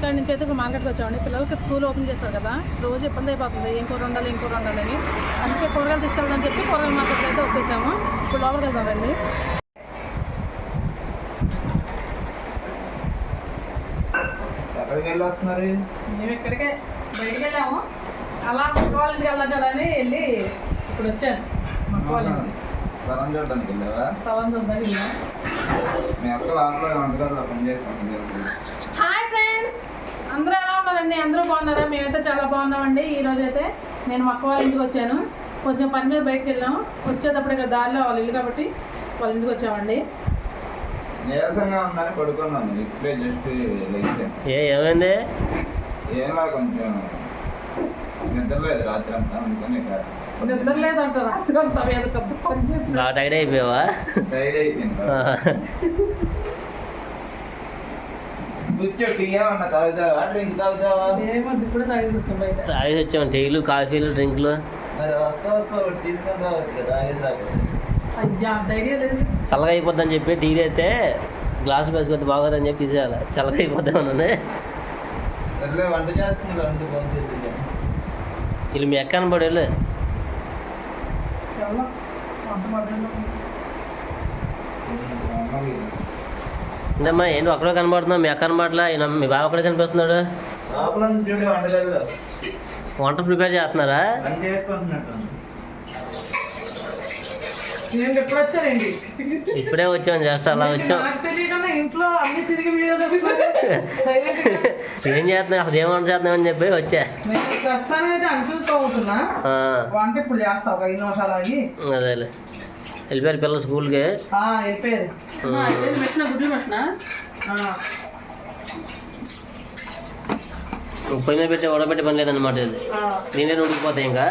ఇక్కడ నుంచి అయితే ఇప్పుడు మార్కెట్కి వచ్చామండి. పిల్లలకి స్కూల్ ఓపెన్ చేస్తారు కదా రోజు ఇబ్బంది అయిపోతుంది. ఏం కూర ఉండాలి ఏం కూర ఉండాలని అందుకే కూరగాయలు తీసుకెళ్దామని చెప్పి కూరగాయల మార్కెట్కి అయితే వచ్చేసాము. ఇప్పుడు లోపలికి వెళ్దాం రండి ఎక్కడికి వెళ్ళి వస్తున్నారు మేము ఇక్కడికే బయటికి వెళ్ళాము. అలా మక్క వాళ్ళ ఇంటికి వెళ్దాం కదా అని వెళ్ళి ఇప్పుడు వచ్చాను. స్థలం చూడడానికి వెళ్ళావా? స్థలం చూద్దాం వెళ్ళాం. మీ అక్క లాట్లో వంటగదిలో పని చేసుకుంటుంది హాయ్ ఫ్రెండ్స్ ఉన్నారండి అందరూ బాగున్నారా? మేమైతే చాలా బాగున్నామండి. ఈ రోజు అయితే నేను మా అక్క వాళ్ళ ఇంటికి వచ్చాను. కొంచెం పని మీద బయటకు వెళ్ళాం వచ్చేటప్పుడు ఇక దారిలో వాళ్ళ ఇల్లు కాబట్టి వాళ్ళ ఇంటికి వచ్చామండి. నీరసంగా ఉందని పడుకున్నాను ఇప్పుడే జస్ట్ ఏ ఏమైంది? ఏంలా కొంచెం నిద్రలేదు రాత్రి అంతా. అందుకని ఇక నిద్ర లేదంట రాత్రి అంతా ఏదో పెద్ద పని చేసి టైడ్ అయిపోయావా? టైర్డ్ అయిపోయింది కూర్చో టీ ఏమన్నా తాగుతావా డ్రింక్ తాగుతావా? ఏమో ఇప్పుడే తాగి వచ్చాం బయట. తాగేసి వచ్చాము టీలు కాఫీలు డ్రింక్లు. మరి వస్తా వస్తా ఒకటి తీసుకొని రావచ్చు కదా తాగేసి రావచ్చు అయ్యా అంత ఐడియా లేదు చల్లగా అయిపోద్దని చెప్పి టీ అయితే గ్లాసులు వేసుకొద్ది బాగోదని చెప్పి తీసేయాలి. చల్లగా అయిపోద్దామని సర్లే వంట చేస్తుంది వంట పంపిద్దాం వీళ్ళు మీ ఎక్క అనబడి వెళ్ళు. వంట ఏంటమ్మా ఏంటి ఒక్కడో కనబడుతున్నావు? మీ అక్క కనబడలా మీ బావ ఒక్కడే కనిపిస్తున్నాడు? వంట ప్రిపేర్ చేస్తున్నారా? ఇప్పుడే వచ్చాం జస్ట్ అలా వచ్చాం. ఏం చేస్తున్నావు? అసలు ఏం వంట చేస్తున్నామని చెప్పి వచ్చా. అదేలే. వెళ్ళిపోయారు పిల్లలు స్కూల్కి. వెళ్ళిపోయారు. పొయ్యి మీద పెట్టి ఉడబెట్టే పని లేదన్నమాట ఇది. దీనిలో ఉడికిపోతాయి ఇంకా.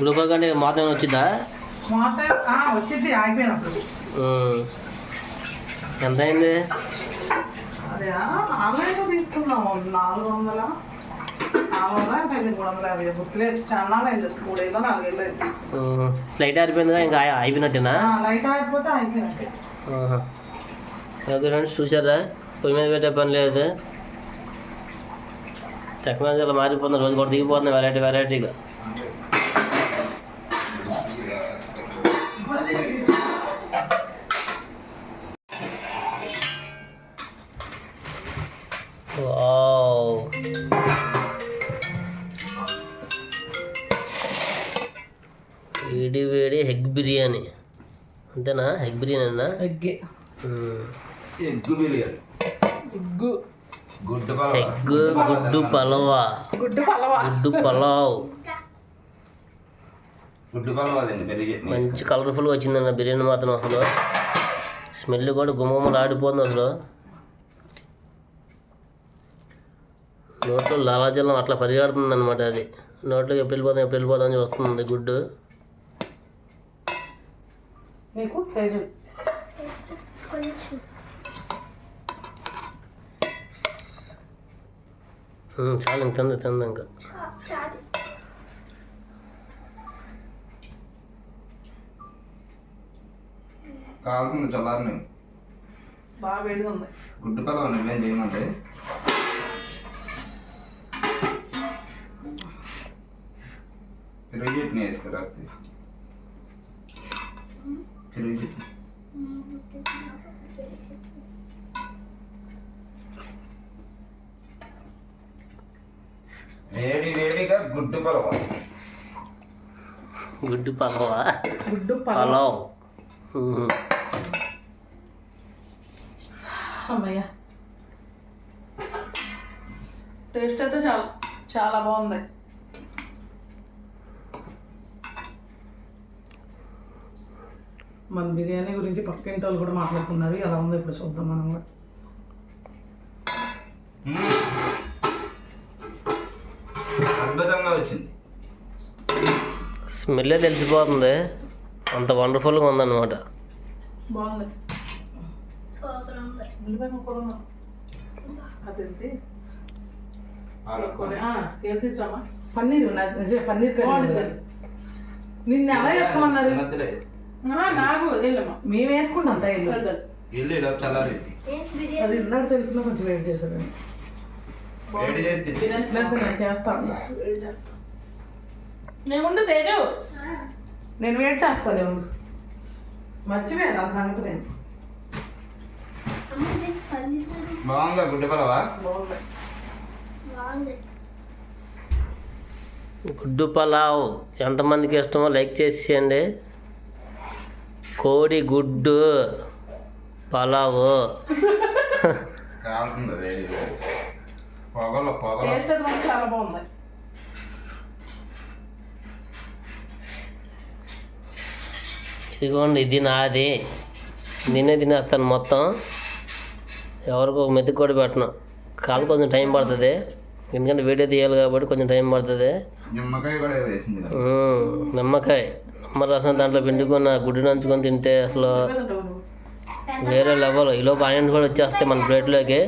ఉడకకంటే మాత్రం ఏమైనా వచ్చిద్దా మాత వచ్చింది. ఎంత అయింది తీసుకున్నాము నాలుగు వందల? లైట్ ఆరిపోయిందిగా ఇంకా అయిపోయినట్టేనా లైట్ ఆగిపోతే అయిపోయినట్టే ఫ్రెండ్స్ చూసారా పొయ్యి మీద పెట్టే పని లేదు టెక్నాలజీ అలా మారిపోతుంది రోజు కూడా దిగిపోతుంది వెరైటీ వెరైటీగా వేడి వేడి ఎగ్ బిర్యానీ. అంతేనా? ఎగ్ బిర్యానీ అన్నా ఎగ్గే ఎగ్గు బిర్యానీ. ఎగ్గు గుడ్డు ఎగ్ గుడ్డు పలవా? గుడ్డు పలవా? గుడ్డు పలావ్. గుడ్డు మంచి కలర్ఫుల్గా వచ్చిందన్న బిర్యానీ మాత్రం అసలు. స్మెల్ కూడా గుమ్మమ్మలు ఆడిపోతుంది అసలు. నోట్లో లాలాజలం అట్లా పరిగెడుతుంది అనమాట అది. నోట్లోకి ఎప్పుడు వెళ్ళిపోతాం ఎప్పుడు వెళ్ళిపోతాం అని వస్తుంది గుడ్డు. నీకు తేజు చాలు ఇంక తింది తింది ఇంకా కాలుతుంది చల్లారిని బాగా వేడిగా ఉంది గుడ్డు పలవ నువ్వేం చేయమంటే పెరుగు చట్నీ వేసుకురా చట్నీ వేడి వేడిగా గుడ్డు పలవ. గుడ్డు పలవా. గుడ్డు పలవా. అమ్మయ్య. టేస్ట్ అయితే చాలా చాలా బాగుంది. మన బిర్యానీ గురించి పక్కింటి వాళ్ళు కూడా మాట్లాడుకున్నారు ఎలా ఉందో ఇప్పుడు చూద్దాం మనం కూడా. అద్భుతంగా వచ్చింది. స్మెల్లే తెలిసిపోతుంది. అంత వండర్ఫుల్గా ఉందన్నమాట. బాగుంది. ఉల్లిపాయ ముక్కలు అదేంటి ఏం తీసామా పన్నీర్ పన్నీర్ కర్రీ నిన్న ఎలా చేసుకోమన్నారు? వదిలేమ్మా మేము వేసుకుంటాం తైలు ఇల్లు. ఇలా చల్లారి. అది ఇందాక తెలిసిన కొంచెం వేడి చేశాను వేడి చేస్తే నేను చేస్తాను. వేడి చేస్తాను నేను ఉండు తేజు. నేను వేడి చేస్తాను ఉండు. మర్చిపోయా దాని సంగతి నేను. బాగుందా? గుడ్డ పలవా? బాగుంది. గుడ్డు పలావ్ ఎంతమందికి ఇష్టమో లైక్ చేసేయండి కోడి గుడ్డు పలావ్ కావాల్సింది వేడి పొగలు పొగలు టేస్ట్ అయితే మాత్రం చాలా బాగుంది. ఇదిగోండి ఇది నాది. నేనే తినేస్తాను మొత్తం. ఎవరికి మెతుకు కూడా పెట్టను. కాదు కొంచెం టైం పడుతుంది. ఎందుకంటే వీడియో తీయాలి కాబట్టి కొంచెం టైం పడుతుంది. నిమ్మకాయ కూడా వేసింది. నిమ్మకాయ. నిమ్మరసం దాంట్లో పిండుకున్న గుడ్డు నంచుకొని తింటే అసలు వేరే లెవెల్. ఈలోపు ఆనియన్స్ కూడా వచ్చేస్తాయి మన ప్లేట్లోకి.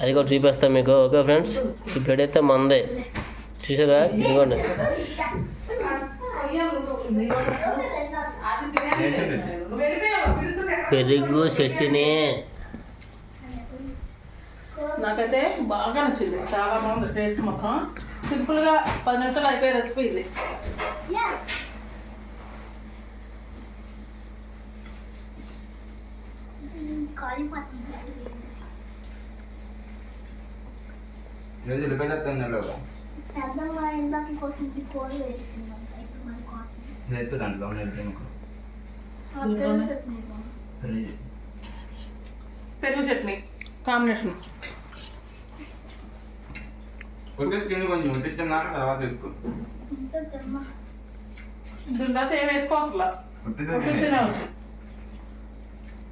అది కూడా చూపిస్తాను మీకు. Okay friends? ఈ ప్లేట్ అయితే మందే. చూసారా? ఇదిగోండి. పెరుగు చట్నీ. నాకైతే బాగా నచ్చింది. చాలా బాగుంది టేస్ట్ మొత్తం. సింపుల్గా పది నిమిషాలు అయిపోయే రెసిపీ ఇది. దాంట్లో నెల పెరుగు చట్నీ కాంబినేషన్ కొంచెం ఉట్టించున్నాక తర్వాత వేసుకో. దీని తర్వాత ఏం వేసుకోవట్లా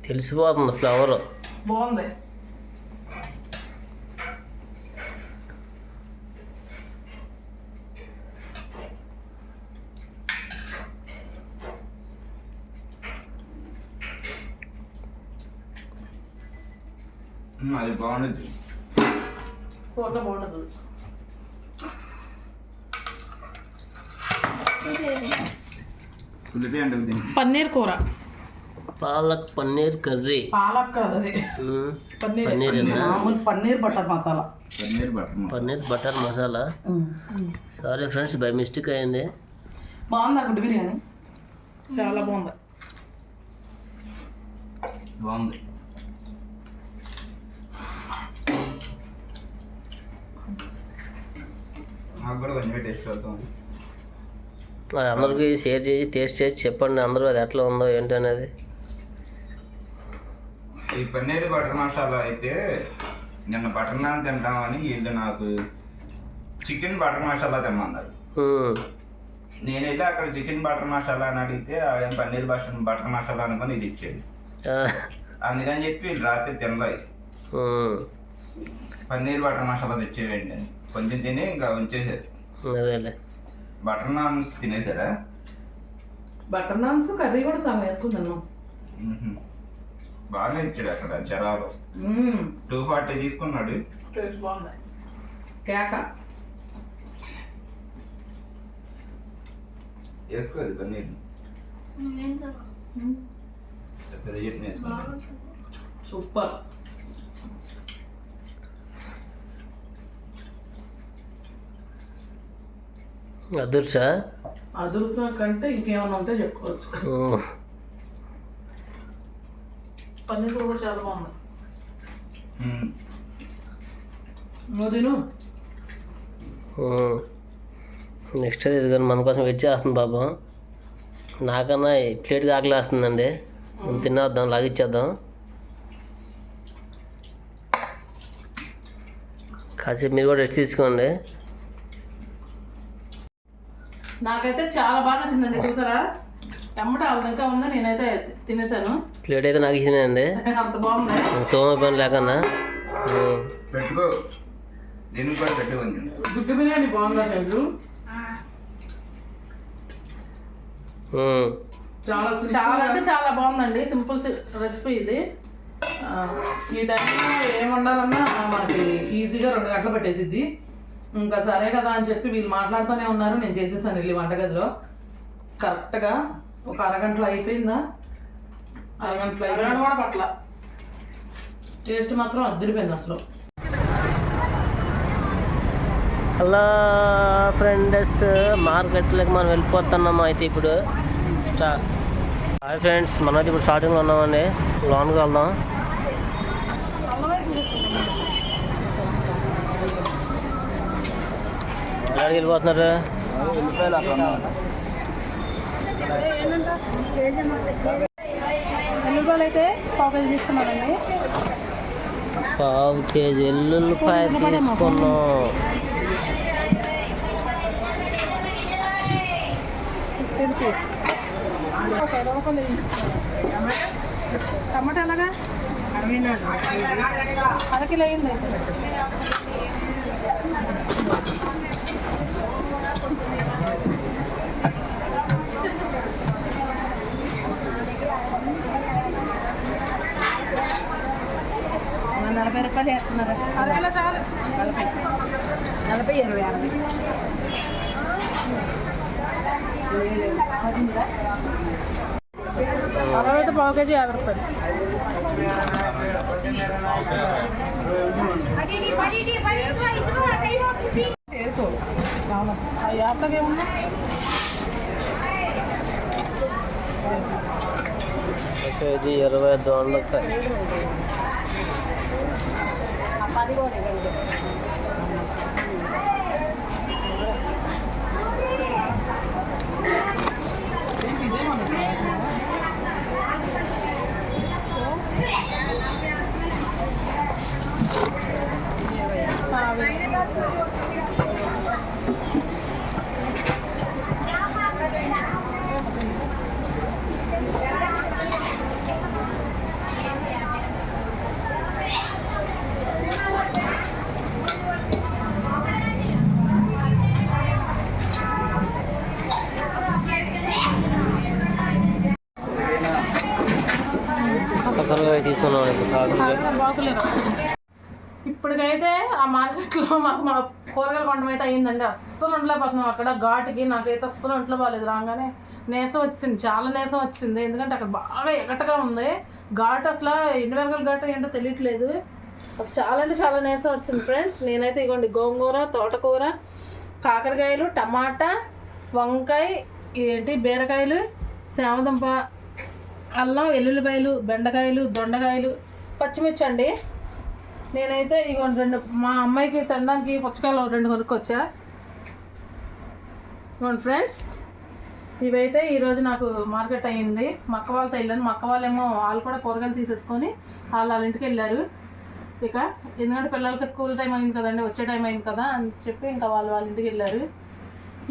తెలిసిపోతుంది ఫ్లవర్. బాగుంది. అది బాగుండదు కూరలో బాగుంటుంది ఉల్లిపాయ పన్నీర్ కూర. పాలక్ పన్నీర్ కర్రీ. పాలక్ కాదు అది. మ్మ్. పన్నీర్. మామూలు paneer butter masala. Paneer butter masala. Paneer butter masala? Sorry friends by mistake అయింది. బాగుందా గుడ్డు బిర్యానీ? చాలా బాగుంది. బాగుంది. నాకు కూడా కొంచెం టేస్ట్ అవుతుంది. అది అందరికీ షేర్ చేసి టేస్ట్ చేసి చెప్పండి అందరూ అది ఎట్లా ఉందో ఏంటి అనేది. ఈ పన్నీర్ బటర్ మసాలా అయితే నిన్న బటర్ నాన్ తింటామని వీళ్ళు నాకు చికెన్ బటర్ మసాలా తెమ్మన్నారు. మ్మ్. నేనైతే అక్కడ చికెన్ బటర్ మసాలా అని అడిగితే ఆయన పన్నీర్ బటర్ బటర్ మసాలా అనుకొని ఇది ఇచ్చేది. ఆ, అందుకని చెప్పి వీళ్ళు రాత్రి తినలేదు. పన్నీర్ బటర్ మసాలా తెచ్చేయండి కొంచెం తిని ఇంకా ఉంచేసారు అదేలే. బటర్ నాన్స్ తినేసారా? బటర్ నాన్స్ కర్రీ కూడా సగం వేసుకుని తిన్నాం. బాగానే ఇచ్చాడు అక్కడ జరాలు. టూ ఫార్టీ తీసుకున్నాడు. కేక. పన్నీర్ వేసుకున్నాడు సూపర్. అదుర్సా అదృష్టం కంటే ఇంకేమైనా ఉంటే చెప్పుకోవచ్చు. పన్నీర్ కూడా చాలా బాగుంది. నువ్వు తిను. నెక్స్ట్ అది ఇదిగోండి మన కోసం వెయిట్ చేస్తుంది పాపం. నాకన్నా ఈ ప్లేట్కి ఆకలి వేస్తుందండి మనం తినేద్దాం లాగిచ్చేద్దాం. కాసేపు మీరు కూడా రెస్ట్ తీసుకోండి. నాకైతే చాలా బాగా నచ్చిందండి చూసారా? ఎమ్మట ఇంకా ఉంది నేనైతే తినేసాను. ప్లేట్ అయితే నాకు ఇచ్చిందండి అంత బాగుంది? తోమ పని లేకన్నా. పెట్టుకో. కూడా పెట్టు కొంచెం గుడ్డు బిర్యానీ బాగుందా తెలుసు. చాలా చాలా అంటే చాలా బాగుందండి. సింపుల్ రెసిపీ ఇది. ఈ టైంలో ఏం వండాలన్నా మనకి ఈజీగా రెండు గంటలు పెట్టేసిద్ది. ఇంకా సరే కదా అని చెప్పి వీళ్ళు మాట్లాడుతూనే ఉన్నారు. నేను చేసేసాను వెళ్ళి వంటగదిలో. కరెక్ట్గా ఒక అరగంటలో అయిపోయిందా? అరగంటలో అరగంట అయిపోయింది కూడా పట్ల. టేస్ట్ మాత్రం అద్దరిపోయింది అసలు. హలో ఫ్రెండ్స్ మార్కెట్లోకి మనం వెళ్ళిపోతున్నాము అయితే ఇప్పుడు. స్టా హాయ్ ఫ్రెండ్స్ మనమైతే ఇప్పుడు స్టార్టింగ్లో ఉన్నామండి. లోన్కి వెళ్దాం. ఎక్కడికి వెళ్ళిపోతున్నారు? అయితే పావు కేజీ తీసుకున్నానండి పావు కేజీ ఎల్లుల్లిపాయ తీసుకున్నాం. టమాటా ఎలాగా? అర కిలో అయింది యాభై రూపాయలు వేసుకో ఆ యాప్లకి ఏమున్నా ఒక కేజీ ఇరవై దొండకాయ ఇదే బాగులేదు ఇప్పటికైతే ఆ మార్కెట్లో మాకు మా కూరగాయలు కొండం అయితే అయ్యిందండి. అస్సలు ఉండలేకపోతున్నాం అక్కడ ఘాటుకి నాకైతే అస్సలు ఒంట్లో బాగాలేదు రాగానే నీసం వచ్చింది. చాలా నీసం వచ్చింది. ఎందుకంటే అక్కడ బాగా ఎగటగా ఉంది. ఘాటు అసలు ఎన్ని వరకల ఘాటు ఏంటో తెలియట్లేదు. అసలు చాలా అంటే చాలా నీసం వచ్చింది ఫ్రెండ్స్. నేనైతే ఇగోండి గోంగూర తోటకూర కాకరకాయలు టమాటా వంకాయ ఏంటి బీరకాయలు శామదుంప అల్లం వెల్లుల్లిపాయలు బెండకాయలు దొండకాయలు పచ్చిమిర్చి అండి నేనైతే ఇగో రెండు మా అమ్మాయికి తినడానికి పుచ్చకాయలు రెండు కొనుక్కొచ్చా. ఇవ్వండి ఫ్రెండ్స్ ఇవైతే ఈరోజు నాకు మార్కెట్ అయ్యింది. మా అక్క వాళ్ళతో వెళ్ళాను. మా అక్క వాళ్ళేమో వాళ్ళు కూడా కూరగాయలు తీసేసుకొని వాళ్ళు వాళ్ళ ఇంటికి వెళ్ళారు. ఇక ఎందుకంటే పిల్లలకి స్కూల్ టైం అయింది కదండి వచ్చే టైం అయింది కదా అని చెప్పి ఇంకా వాళ్ళు వాళ్ళ ఇంటికి వెళ్ళారు.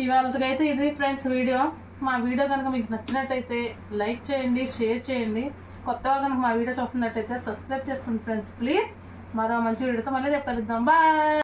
ఇవాళకైతే ఇది ఫ్రెండ్స్ వీడియో. మా వీడియో కనుక మీకు నచ్చినట్టయితే లైక్ చేయండి షేర్ చేయండి. కొత్తగా కనుక మా వీడియో చూస్తున్నట్టయితే సబ్స్క్రైబ్ చేసుకోండి ఫ్రెండ్స్. ప్లీజ్ మరో మంచి వీడియోతో మళ్ళీ రేపు కలుద్దాం. బాయ్.